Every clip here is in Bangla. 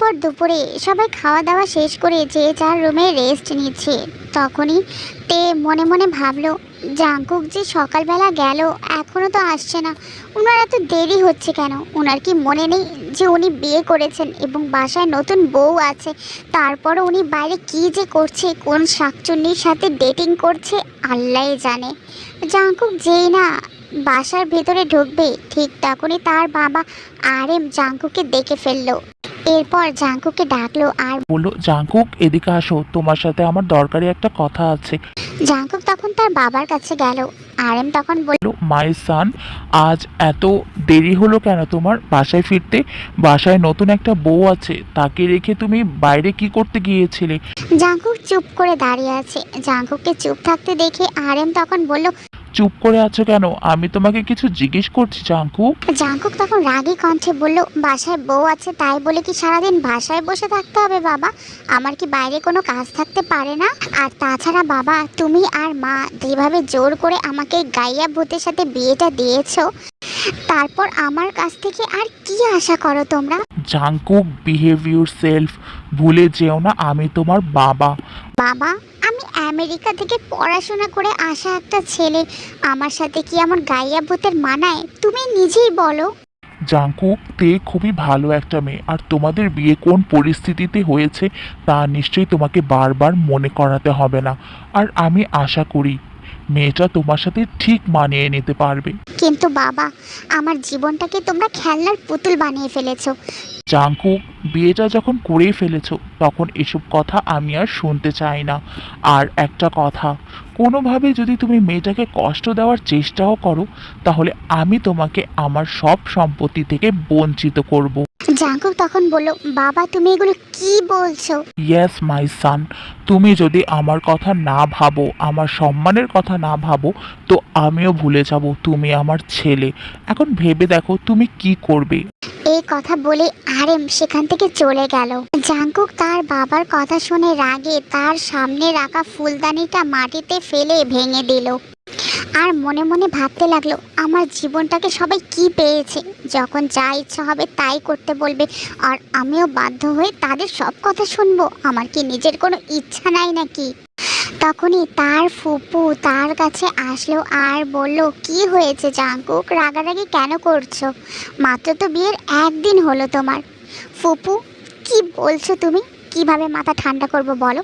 এরপর দুপুরে সবাই খাওয়া দাওয়া শেষ করে যে যার রুমে রেস্ট নিচ্ছে। তখনই তে মনে মনে ভাবলো জাঙ্কুক যে সকালবেলা গেল এখনও তো আসছে না। ওনার এত দেরি হচ্ছে কেন? ওনার কি মনে নেই যে উনি বিয়ে করেছেন এবং বাসায় নতুন বউ আছে? তারপরও উনি বাইরে কি যে করছে, কোন শাকচুন্নির সাথে ডেটিং করছে আল্লাহই জানে। জাঙ্কুক যেই না বাসার ভেতরে ঢুকবে, ঠিক তখনই তার বাবা আর এম জাঙ্কুকে দেখে ফেলল। এরপর জাঙ্কুকে ডাকলো আর বলল জাঙ্কুক এদিকে আসো তোমার সাথে আমার দরকারি একটা কথা আছে। জাঙ্কুক তখন তার বাবার কাছে গেল। আর এম তখন বলল মাই সান আজ এত দেরি হলো কেন তোমার? বাসায় ফিরতে বাসায় নতুন একটা বউ আছে তাকে রেখে তুমি বাইরে কি করতে গিয়েছিলে? জাঙ্কুক চুপ করে দাঁড়িয়ে আছে। জাঙ্কুককে চুপ থাকতে দেখে আর এম তখন বলল চুপ করে আছো কেন? আমি তোমাকে কিছু জিজ্ঞেস করছি জাঙ্কুক জাঙ্কুক তখন রাগে কণ্ঠে বলল, বাসায় বউ আছে তাই বলে কি সারাদিন বাসায় বসে থাকতে হবে বাবা? আমার কি বাইরে কোনো কাজ থাকতে পারে না? আর তাছাড়া বাবা, তুমি আর মা, যেভাবে জোর করে আমাকে গাইয়া ভূতের সাথে বিয়েটা দিয়েছ তারপর আমার কাছ থেকে আর কি আশা করো তোমরা? জাঙ্কুক বিহেভ ইউর সেলফ ভুলে যেও না আমি তোমার বাবা। বাবা আমি আমেরিকা থেকে পড়াশোনা করে আসা একটা ছেলে। আমার সাথে কি আমার গাইয়া ভূতের মানায়? তুমি নিজেই বলো। জাঙ্কুক তে খুবই ভালো একটা মেয়ে। আর তোমাদের বিয়ে কোন পরিস্থিতিতে হয়েছে তা নিশ্চয়ই তোমাকে বারবার মনে করাতে হবে না। আর আমি আশা করি মেয়েটা তোমার সাথে ঠিক মানিয়ে নিতে পারবে। কিন্তু বাবা আমার জীবনটাকে তোমরা খেলনার পুতুল বানিয়ে ফেলেছো। জাঙ্কুক বিয়েটা যখন করেই ফেলেছো তখন এসব কথা আমি আর শুনতে চাই না। আর একটা কথা কোনোভাবে যদি তুমি মেয়েটাকে কষ্ট দেওয়ার চেষ্টাও করো তাহলে আমি তোমাকে আমার সব সম্পত্তি থেকে বঞ্চিত করব। জাঙ্কুক তখন বলল বাবা তুমি এগুলো কি বলছো? ইয়েস মাই সান তুমি যদি আমার কথা না ভাবো আমার সম্মানের কথা না ভাবো তো আমিও ভুলে যাব তুমি আমার ছেলে। এখন ভেবে দেখো তুমি কি করবে? এই কথা বলে আরেম সেখান থেকে চলে গেল। জাঙ্কুক তার বাবার কথা শুনে রাগে তার সামনে রাখা ফুলদানিটা মাটিতে ফেলে ভেঙে দিল। আর মনে মনে ভাবতে লাগল, আমার জীবনটাকে সবাই কি পেয়েছে? যখন যা ইচ্ছা হবে তাই করতে বলবে, আর আমিও বাধ্য হয়ে তাদের সব কথা শুনব। আমার কি নিজের কোনো ইচ্ছা নাই নাকি? তখনই তার ফুপু তার কাছে আসলো আর বলল, কি হয়েছে জাঙ্কুক? রাগারাগি কেন করছ? মাত্র তো বিয়ের একদিন হলো তোমার। ফুপু, কি বলছো তুমি? কীভাবে মাথা ঠান্ডা করব বলো?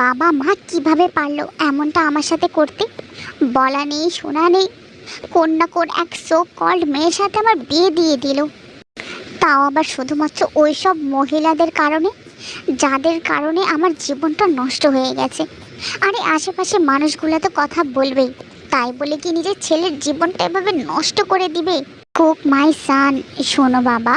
বাবা মা কীভাবে পারল এমনটা আমার সাথে করতে? বলা নেই, শোনা নেই। কোন না কোন এক সো কল্ড মেয়ের সাথে আমার বিয়ে দিয়ে দিল। তাও আবার শুধুমাত্র ওই সব মহিলাদের কারণে? যাদের কারণে আমার জীবনটা নষ্ট হয়ে গেছে। আরে আশেপাশে মানুষগুলো তো কথা বলবেই। তাই বলে কি নিজের ছেলের জীবনটা এভাবে নষ্ট করে দিবে? কুক মাই সান, শোনো বাবা।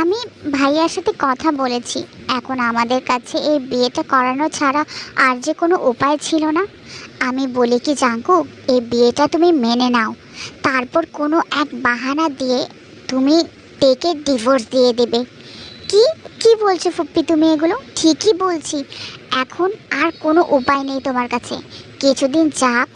আমি ভাইয়ার সাথে কথা বলেছি। এখন আমাদের কাছে এই বিয়েটা করানো ছাড়া আর যে কোনো উপায় ছিল না। আমি বলি কি জাঙ্কুক এই বিয়েটা তুমি মেনে নাও। তারপর কোনো এক বাহানা দিয়ে তুমি টেকে ডিভোর্স দিয়ে দেবে। কি কি বলছো ফুপ্পি তুমি এগুলো? ঠিকই বলছি। এখন আর কোনো উপায় নেই তোমার কাছে। কিছুদিন যাক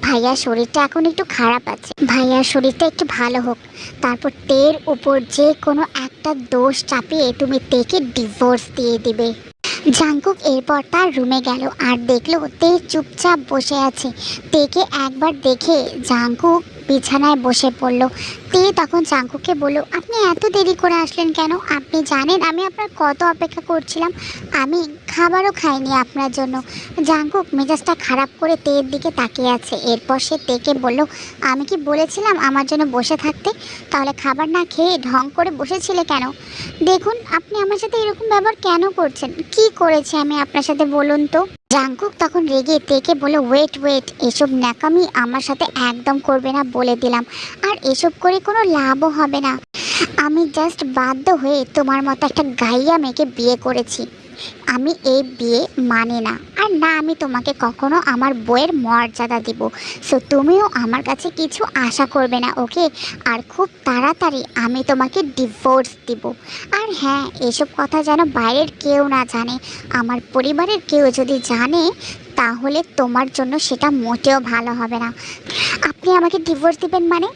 ভাইয়ার শরীরটা এখন একটু খারাপ আছে। ভাইয়ার শরীরটা একটু ভালো হোক। তারপর তের উপর যে কোনো একটা দোষ চাপিয়ে তুমি তেকে ডিভোর্স দিয়ে দিবে। জাঙ্কুক এরপর তার রুমে গেল আর দেখল তে চুপচাপ বসে আছে। তেকে একবার দেখে জাঙ্কুক বিছানায় বসে পড়ল। তে তখন জাঙ্কুককে বলল, আপনি এত দেরি করে আসলেন কেন? আপনি জানেন আমি আপনার কত অপেক্ষা করছিলাম। আমি খাবারও খাইনি আপনার জন্য। জাঙ্কুক মেজাজটা খারাপ করে তের দিকে তাকিয়ে আছে। এরপর সে তেকে বলল, আমি কি বলেছিলাম আমার জন্য বসে থাকতে? তাহলে খাবার না খেয়ে ঢং করে বসেছিলে কেন? দেখুন, আপনি আমার সাথে এরকম ব্যবহার কেন করছেন? কি করেছি আমি আপনার সাথে বলুন তো? জাঙ্কুক তখন রেগে তেকে বলে ওয়েট ওয়েট, এসব ন্যাকামি আমার সাথে একদম করবে না বলে দিলাম। আর এসব করে কোনো লাভও হবে না। আমি জাস্ট বাধ্য হয়ে তোমার মতো একটা গাইয়া মেয়েকে বিয়ে করেছি। আমি এই বিয়ে মানে না। আর না, আমি তোমাকে কখনো আমার বইয়ের মর্যাদা দিব। সো তুমিও আমার কাছে কিছু আশা করবে না ওকে আর খুব তাড়াতাড়ি আমি তোমাকে ডিভোর্স দিব। আর হ্যাঁ এসব কথা যেন বাইরের কেউ না জানে, আমার পরিবারের কেউ যদি জানে, তাহলে তোমার জন্য সেটা মোটেও ভালো হবে না। আপনি আমাকে ডিভোর্স দিবেন মানে?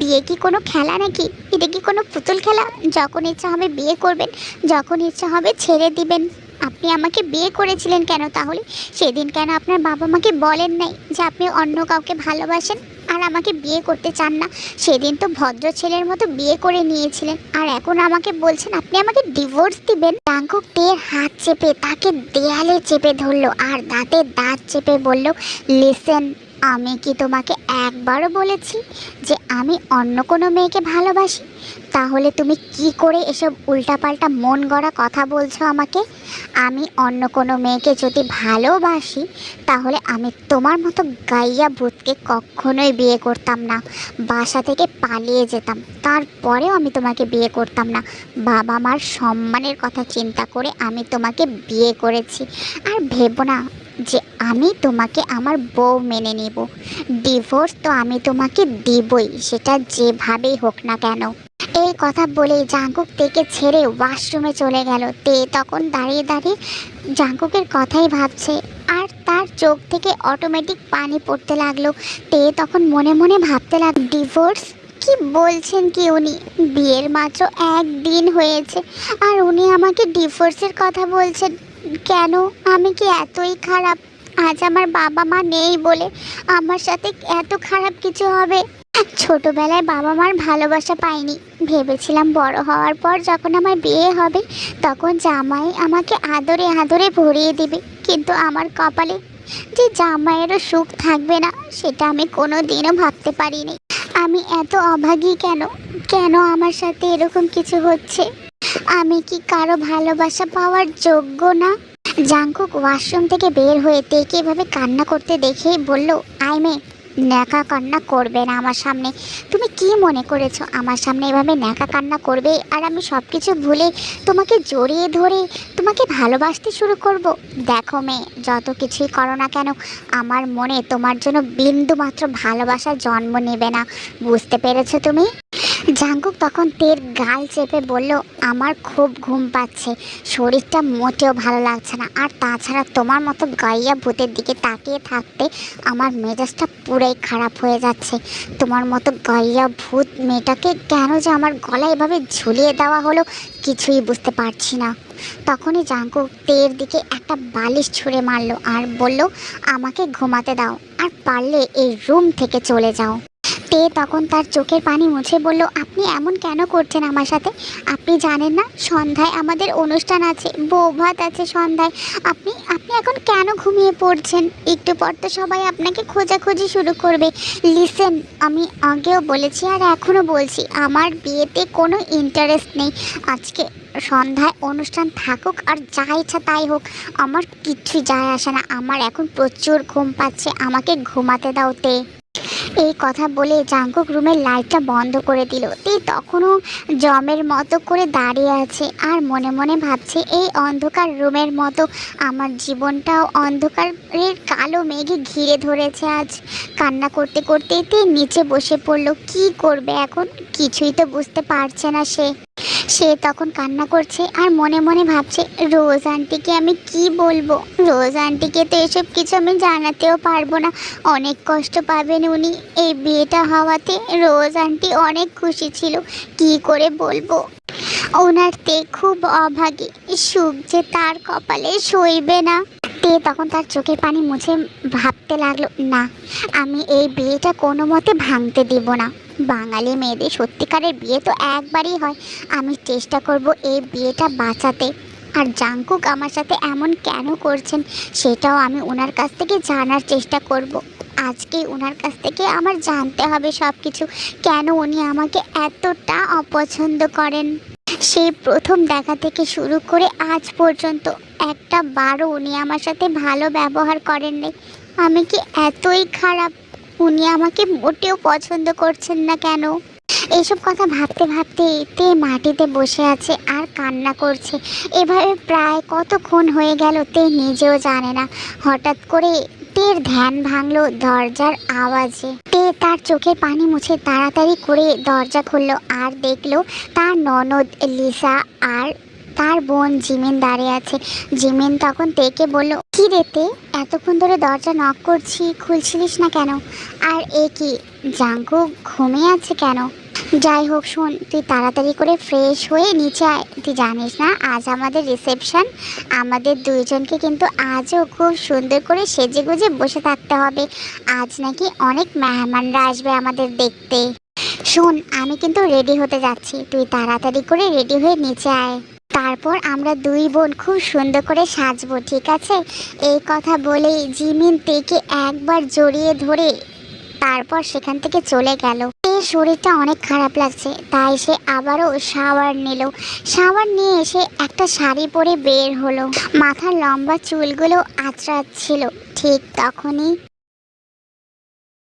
বিয়ে কি কোনো খেলা নাকি? এটা কি কোনো পুতুল খেলা? যখন ইচ্ছা হবে বিয়ে করবেন, যখন ইচ্ছা হবে ছেড়ে দিবেন। আপনি আমাকে বিয়ে করেছিলেন কেন তাহলে? সেদিন কেন আপনার বাবা মাকে বলেন নাই যে আপনি অন্য কাউকে ভালোবাসেন আর আমাকে বিয়ে করতে চান না? সেদিন তো ভদ্র ছেলের মতো বিয়ে করে নিয়েছিলেন আর এখন আমাকে বলছেন আপনি আমাকে ডিভোর্স দিবেন। টাঙ্কুক তের হাত চেপে, তাকে দেয়ালে চেপে ধরলো আর দাঁতে দাঁত চেপে বলল, লিসেন, আমি কি তোমাকে একবারও বলেছি যে আমি অন্য কোনো মেয়েকে ভালোবাসি? তাহলে তুমি কি করে এসব উল্টাপাল্টা মন গড়া কথা বলছো আমাকে? আমি অন্য কোনো মেয়েকে যদি ভালোবাসি, তাহলে আমি তোমার মতো গাইয়া ভূতকে কখনোই বিয়ে করতাম না। বাসা থেকে পালিয়ে যেতাম। তারপরেও আমি তোমাকে বিয়ে করতাম না। বাবা মার সম্মানের কথা চিন্তা করে আমি তোমাকে বিয়ে করেছি। আর ভেবো না যে আমি তোমাকে আমার বউ মেনে নিব। ডিভোর্স তো আমি তোমাকে দিবই, সেটা যেভাবেই হোক না কেন। এই কথা বলে জাঙ্কুক তেকে ছেড়ে ওয়াশরুমে চলে গেল। তে তখন দাঁড়িয়ে দাঁড়িয়ে জাঙ্কুকের কথাই ভাবছে, আর তার চোখ থেকে অটোমেটিক পানি পড়তে লাগল। তে তখন মনে মনে ভাবতে লাগ, ডিভোর্স? কি বলছেন কি উনি? বিয়ের মাত্র একদিন হয়েছে, আর উনি আমাকে ডিভোর্সের কথা বলছেন। কেন? আমি কি এতই খারাপ? আজ আমার বাবা মা নেই বলে আমার সাথে এত খারাপ কিছু হবে? ছোটবেলায় বাবা মার ভালোবাসা পাইনি। ভেবেছিলাম বড় হওয়ার পর যখন আমার বিয়ে হবে, তখন জামাই আমাকে আদরে আদরে ভরিয়ে দিবে। কিন্তু আমার কপালে যে জামাইয়েরও সুখ থাকবে না, সেটা আমি কোনো দিনও ভাবতে পারিনি। আমি এত অভাগী কেন? কেন আমার সাথে এরকম কিছু হচ্ছে? আমি কি কারও ভালোবাসা পাওয়ার যোগ্য না? জাঙ্কুক ওয়াশরুম থেকে বের হয়ে তেকে এভাবে কান্না করতে দেখেই বলল আই মে ন্যাকা কান্না করবে না আমার সামনে। তুমি কি মনে করেছ আমার সামনে এভাবে ন্যাকা কান্না করবে? আর আমি সব কিছু ভুলে তোমাকে জড়িয়ে ধরে তোমাকে ভালোবাসতে শুরু করব। দেখো মেয়ে, যত কিছুই করো না কেন, আমার মনে তোমার জন্য বিন্দু মাত্র ভালোবাসার জন্ম নেবে না। বুঝতে পেরেছ তুমি? জাঙ্কুক তখন তের গাল চেপে বলল, আমার খুব ঘুম পাচ্ছে। শরীরটা মোটেও ভালো লাগছে না। আর তাছাড়া তোমার মতো গাইয়া ভূতের দিকে তাকিয়ে থাকতে আমার মেজাজটা পুরাই খারাপ হয়ে যাচ্ছে। তোমার মতো গাইয়া ভূত মেয়েটাকে কেন যে আমার গলায় এভাবে ঝুলিয়ে দেওয়া হলো কিছুই বুঝতে পারছি না। তখনই জাঙ্কুক তের দিকে একটা বালিশ ছুঁড়ে মারলো আর বলল, আমাকে ঘুমাতে দাও। আর পারলে এই রুম থেকে চলে যাও। তে তখন তার চোখের পানি মুছে বলল, আপনি এমন কেন করছেন আমার সাথে? আপনি জানেন না, সন্ধ্যায় আমাদের অনুষ্ঠান আছে, বৌভাত আছে সন্ধ্যায়। আপনি আপনি এখন কেন ঘুমিয়ে পড়ছেন? একটু পর তো সবাই আপনাকে খোঁজাখুঁজি শুরু করবে। লিসেন, আমি আগেও বলেছি আর এখনও বলছি, আমার বিয়েতে কোনো ইন্টারেস্ট নেই। আজকে সন্ধ্যায় অনুষ্ঠান থাকুক আর যা ইচ্ছা তাই হোক, আমার কিচ্ছুই যায় আসে না। আমার এখন প্রচুর ঘুম পাচ্ছে, আমাকে ঘুমাতে দাও তে। এই কথা বলে জাঙ্কুক রুমের লাইটটা বন্ধ করে দিল। তে তখনও জমের মতো করে দাঁড়িয়ে আছে আর মনে মনে ভাবছে, এই অন্ধকার রুমের মতো আমার জীবনটাও অন্ধকারের কালো মেঘে ঘিরে ধরেছে আজ। কান্না করতে করতে তে নিচে বসে পড়ল, কি করবে এখন? কিছুই তো বুঝতে পারছে না সে। সে তখন কান্না করছে আর মনে মনে ভাবছে, রোজ আন্টিকে আমি কি বলব? রোজ আন্টিকে তো এসব কিছু আমি জানাতেও পারব না। অনেক কষ্ট পাবেন উনি। এই বিয়েটা হওয়াতে রোজ আন্টি অনেক খুশি ছিল। কি করে বলব? ওনার তে খুব অভাগী। সুখ যে তার কপালে সইবে না। তে তখন তার চোখের পানি মুছে ভাবতে লাগল, না, আমি এই বিয়েটা কোনো মতে ভাঙতে দিব না। বাঙালি মেয়েদের সত্যিকারের বিয়ে তো একবারই হয়। আমি চেষ্টা করব এই বিয়েটা বাঁচাতে। আর জাঙ্কুক আমার সাথে এমন কেন করছেন, সেটাও আমি ওনার কাছ থেকে জানার চেষ্টা করব। আজকে ওনার কাছ থেকে আমার জানতে হবে সব কিছু কেন উনি আমাকে এতটা অপছন্দ করেন। সেই প্রথম দেখা থেকে শুরু করে আজ পর্যন্ত একটা বারও উনি আমার সাথে ভালো ব্যবহার করেননি। আমি কি এতই খারাপ উনি আমাকে মোটেও পছন্দ করছেন না কেন? এইসব কথা ভাবতে ভাবতে তে মাটিতে বসে আছে আর কান্না করছে। এভাবে প্রায় কতক্ষণ হয়ে গেল তে নিজেও জানে না। হঠাৎ করে তের ধ্যান ভাঙলো দরজার আওয়াজে। তে তার চোখের পানি মুছে তাড়াতাড়ি করে দরজা খুললো আর দেখল তার ননদ লিসা আর তার বোন জিমিন দাঁড়িয়ে আছে। জিমিন তখন তেকে বলল, কি রে তে, এতক্ষণ ধরে দরজা নক করছি, খুলছিলিস না কেন? আর এ কি, জাঙ্কু ঘুমিয়ে আছে কেন? যাই হোক শোন, তুই তাড়াতাড়ি করে ফ্রেশ হয়ে নিচে আয়। তুই জানিস না, আজ আমাদের রিসেপশন আমাদের দুইজনকে কিন্তু আজও খুব সুন্দর করে সেজে গুজে বসে থাকতে হবে। আজ নাকি অনেক মেহমানরা আসবে আমাদের দেখতে। শোন, আমি কিন্তু রেডি হতে যাচ্ছি। তুই তাড়াতাড়ি করে রেডি হয়ে নিচে আয়। তারপর আমরা দুই বোন খুব সুন্দর করে সাজবো, ঠিক আছে? এই কথা বলেই জিমিন তেকে একবার জড়িয়ে ধরে তারপর সেখান থেকে চলে গেল। এর শরীরটা অনেক খারাপ লাগছে, তাই সে আবারও শাওয়ার নিল। শাওয়ার নিয়ে এসে একটা শাড়ি পরে বের হলো। মাথার লম্বা চুলগুলো আঁচড়াচ্ছিল, ঠিক তখনই